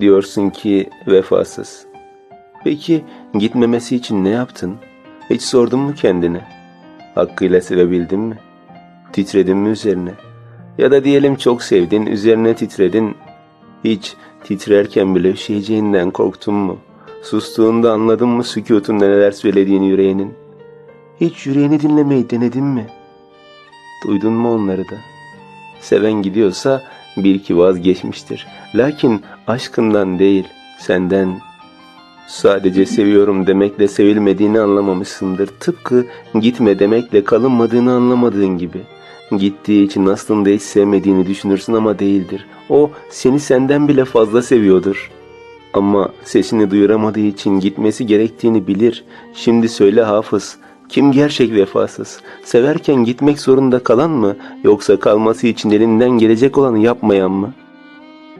Diyorsun ki vefasız. Peki gitmemesi için ne yaptın? Hiç sordun mu kendine? Hakkıyla sevebildin mi? Titredin mi üzerine? Ya da diyelim çok sevdin, üzerine titredin. Hiç titrerken bile üşüyeceğinden korktun mu? Sustuğunda anladın mı sükutunda neler söylediğini yüreğinin? Hiç yüreğini dinlemeyi denedin mi? Duydun mu onları da? Seven gidiyorsa bir iki vazgeçmiştir. Lakin aşkından değil, senden. Sadece seviyorum demekle sevilmediğini anlamamışsındır. Tıpkı gitme demekle kalınmadığını anlamadığın gibi. Gittiği için aslında hiç sevmediğini düşünürsün ama değildir. O seni senden bile fazla seviyordur. Ama sesini duyuramadığı için gitmesi gerektiğini bilir. Şimdi söyle Hafız, kim gerçek vefasız? Severken gitmek zorunda kalan mı yoksa kalması için elinden gelecek olanı yapmayan mı?''